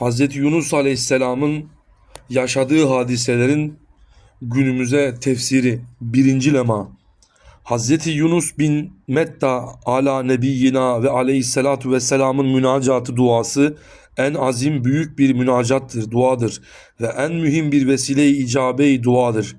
Hz. Yunus Aleyhisselam'ın yaşadığı hadiselerin günümüze tefsiri birinci lema. Hz. Yunus bin Metta ala nebiyyina ve aleyhissalatu vesselamın münacatı duası en azim büyük bir münacattır, duadır ve en mühim bir vesile-i icabe-i duadır.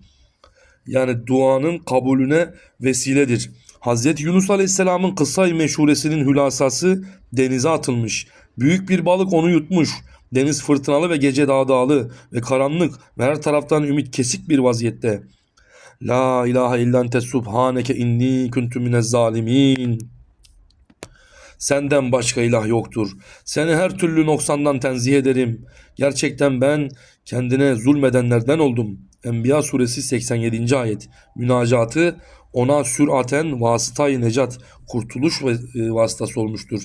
Yani duanın kabulüne vesiledir. Hz. Yunus Aleyhisselam'ın kısa-i meşhuresinin hülasası denize atılmış. Büyük bir balık onu yutmuş. Deniz fırtınalı ve gece dağdağlı ve karanlık ve her taraftan ümit kesik bir vaziyette. La ilahe illa ente subhaneke inni kuntu minez zalimin. Senden başka ilah yoktur. Seni her türlü noksandan tenzih ederim. Gerçekten ben kendine zulmedenlerden oldum. Enbiya suresi 87. ayet. Münacatı ona süraten vasıtayı necat, kurtuluş e, vasıtası olmuştur.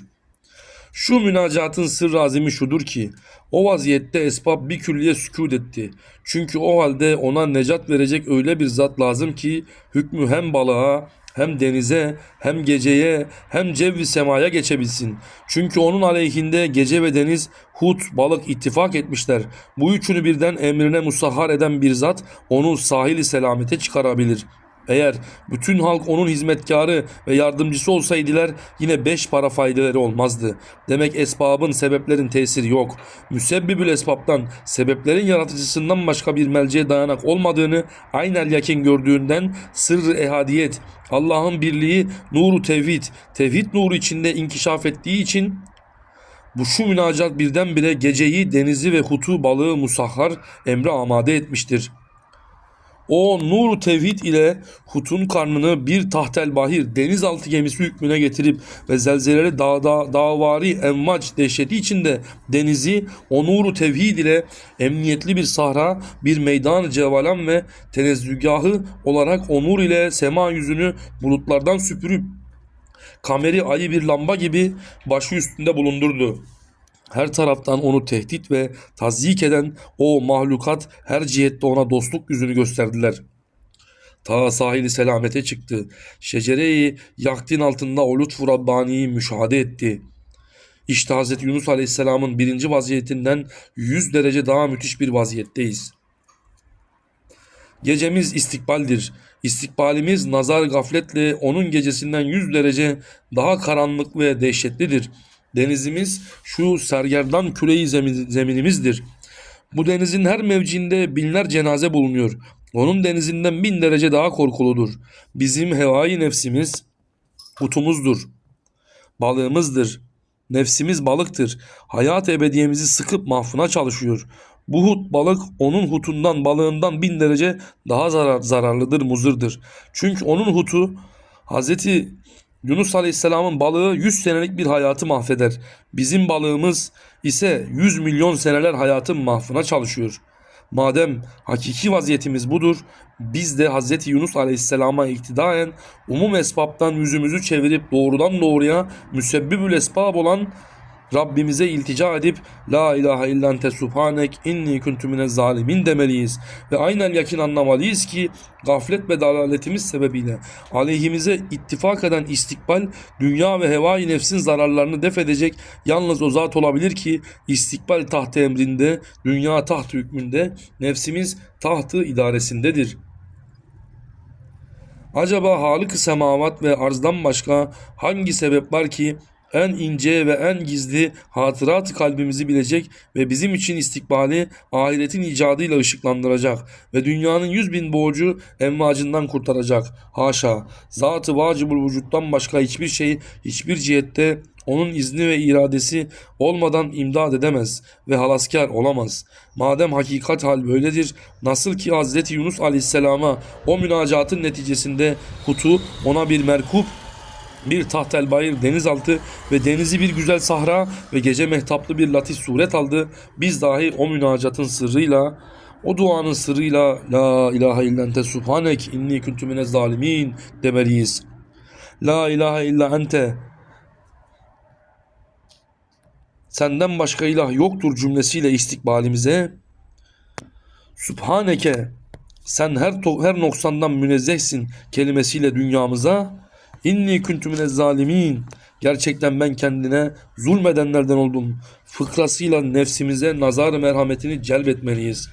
Şu münacatın sırrı azimi şudur ki o vaziyette esbab bir külliye sükut etti. Çünkü o halde ona necat verecek öyle bir zat lazım ki hükmü hem balığa hem denize hem geceye hem cevvi semaya geçebilsin. Çünkü onun aleyhinde gece ve deniz, hut, balık ittifak etmişler. Bu üçünü birden emrine musahhar eden bir zat onu sahili selamete çıkarabilir. Eğer bütün halk onun hizmetkarı ve yardımcısı olsaydılar yine beş para faydeleri olmazdı. Demek esbabın sebeplerin tesiri yok. Müsebbibül esbaptan sebeplerin yaratıcısından başka bir melceğe dayanak olmadığını aynel yakin gördüğünden sırrı ehadiyet, Allah'ın birliği, nuru tevhid, tevhid nuru içinde inkişaf ettiği için bu şu münacat birdenbire geceyi, denizi ve hutu balığı musahhar emre amade etmiştir. O nuru tevhid ile Hut'un karnını bir tahtel bahir denizaltı gemisi hükmüne getirip ve zelzeleli dağda, dağvari envaç dehşeti içinde denizi o nuru tevhid ile emniyetli bir sahra, bir meydan cevalan ve tenezzügahı olarak o nur ile sema yüzünü bulutlardan süpürüp kameri ayı bir lamba gibi başı üstünde bulundurdu. Her taraftan onu tehdit ve tazyik eden o mahlukat her cihette ona dostluk yüzünü gösterdiler. Ta sahili selamete çıktı. Şecere-i yaktin altında o lütfu Rabbani'yi müşahede etti. İşte Hz. Yunus Aleyhisselam'ın birinci vaziyetinden 100 derece daha müthiş bir vaziyetteyiz. Gecemiz istikbaldir. İstikbalimiz nazar gafletle onun gecesinden 100 derece daha karanlık ve dehşetlidir. Denizimiz şu sergerdan küreyi zemin- zeminimizdir. Bu denizin her mevcinde binler cenaze bulunuyor. Onun denizinden bin derece daha korkuludur. Bizim hevai nefsimiz hutumuzdur. Balığımızdır. Nefsimiz balıktır. Hayat ebediyemizi sıkıp mahfına çalışıyor. Bu hut balık onun hutundan balığından bin derece daha zarar, zararlıdır, muzırdır. Çünkü onun hutu Hazreti Yunus Aleyhisselam'ın balığı 100 senelik bir hayatı mahveder. Bizim balığımız ise 100 milyon seneler hayatın mahfına çalışıyor. Madem hakiki vaziyetimiz budur, biz de Hz. Yunus Aleyhisselam'a iktidaen umum esbaptan yüzümüzü çevirip doğrudan doğruya müsebbibül esbab olan Rabbimize iltica edip La ilahe illa ente subhanek inni kuntu minez zalimin demeliyiz. Ve aynen yakin anlamalıyız ki gaflet ve dalaletimiz sebebiyle aleyhimize ittifak eden istikbal dünya ve hevai nefsin zararlarını def edecek yalnız o zat olabilir ki istikbal tahtı emrinde, dünya tahtı hükmünde, nefsimiz tahtı idaresindedir. Acaba Halık-ı semavat ve arzdan başka hangi sebep var ki en ince ve en gizli hatırat kalbimizi bilecek ve bizim için istikbali ahiretin icadıyla ışıklandıracak ve dünyanın yüz bin borcu envacından kurtaracak. Haşa, zatı vacibul vücuttan başka hiçbir şey, hiçbir cihette onun izni ve iradesi olmadan imdad edemez ve halaskar olamaz. Madem hakikat hal böyledir, nasıl ki Hazreti Yunus Aleyhisselam'a o münacatın neticesinde kutu ona bir merkup bir tahtel bayır denizaltı ve denizi bir güzel sahra ve gece mehtaplı bir latif suret aldı. Biz dahi o münacatın sırrıyla o duanın sırrıyla La ilahe illa ente subhanek inni kuntu minez zalimin demeliyiz. La ilahe illa ente senden başka ilah yoktur cümlesiyle istikbalimize Subhaneke sen her her noksandan münezzehsin kelimesiyle dünyamıza İnni kuntu minez zalimin. Gerçekten ben kendine zulmedenlerden oldum. Fıkrasıyla nefsimize nazar merhametini celbetmeliyiz.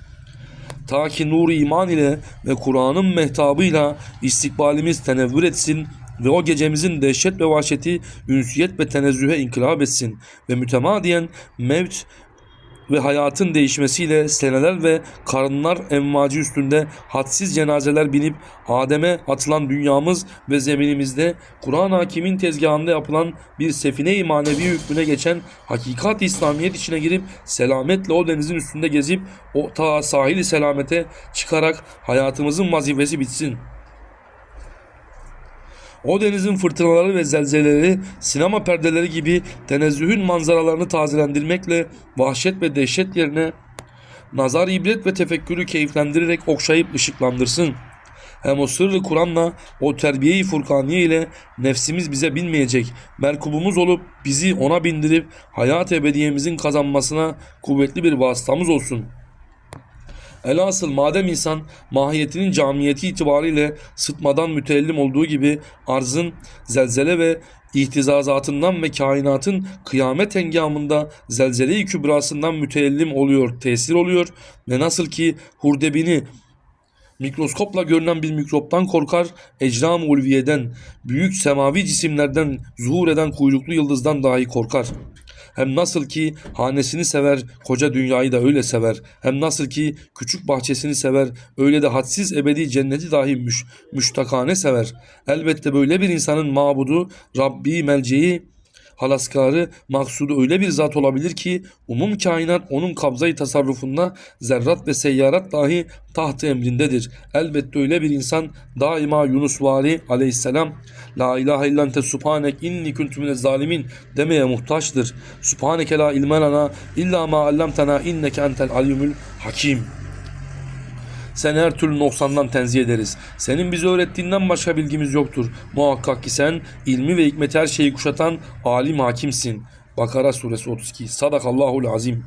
Ta ki nuru iman ile ve Kur'an'ın mehtabıyla istikbalimiz tenevvür etsin ve o gecemizin dehşet ve vahşeti ünsiyet ve tenezzühe inkılap etsin ve mütemadiyen mevt ve hayatın değişmesiyle seneler ve karınlar envacı üstünde hadsiz cenazeler binip Adem'e atılan dünyamız ve zeminimizde Kur'an hakimin tezgahında yapılan bir sefine-i manevi hükmüne geçen hakikat İslamiyet içine girip selametle o denizin üstünde gezip o ta sahili selamete çıkarak hayatımızın vazifesi bitsin.'' O denizin fırtınaları ve zelzeleleri sinema perdeleri gibi tenezzühün manzaralarını tazelendirmekle vahşet ve dehşet yerine nazar ibret ve tefekkürü keyiflendirerek okşayıp ışıklandırsın. Hem o sırrı Kur'an'la o terbiye-i furkaniye ile nefsimiz bize binmeyecek, merkubumuz olup bizi ona bindirip hayat ebediyemizin kazanmasına kuvvetli bir vasıtamız olsun.'' Elhasıl madem insan mahiyetinin camiyeti itibariyle sıtmadan müteellim olduğu gibi arzın zelzele ve ihtizazatından ve kainatın kıyamet hengamında zelzele-i kübrasından müteellim oluyor, tesir oluyor ve nasıl ki hurdebini mikroskopla görünen bir mikroptan korkar, ecram ulviyeden, büyük semavi cisimlerden zuhur eden kuyruklu yıldızdan dahi korkar. Hem nasıl ki hanesini sever, koca dünyayı da öyle sever. Hem nasıl ki küçük bahçesini sever, öyle de hadsiz ebedi cenneti dahi müş, müştakane sever. Elbette böyle bir insanın mabudu, Rabbi, melceği, halaskarı, maksudu öyle bir zat olabilir ki umum kainat onun kabzayı tasarrufunda zerrat ve seyyarat dahi tahtı emrindedir. Elbette öyle bir insan daima Yunus Vari aleyhisselam La ilahe illante subhanek inni kuntu minez zalimin demeye muhtaçtır. Subhaneke la ilme lana illa ma allamtana inneke entel alimul hakim. Sen her türlü noksandan tenzih ederiz. Senin bize öğrettiğinden başka bilgimiz yoktur. Muhakkak ki sen ilmi ve hikmeti her şeyi kuşatan alim hakimsin. Bakara suresi 32. Sadakallahul azim.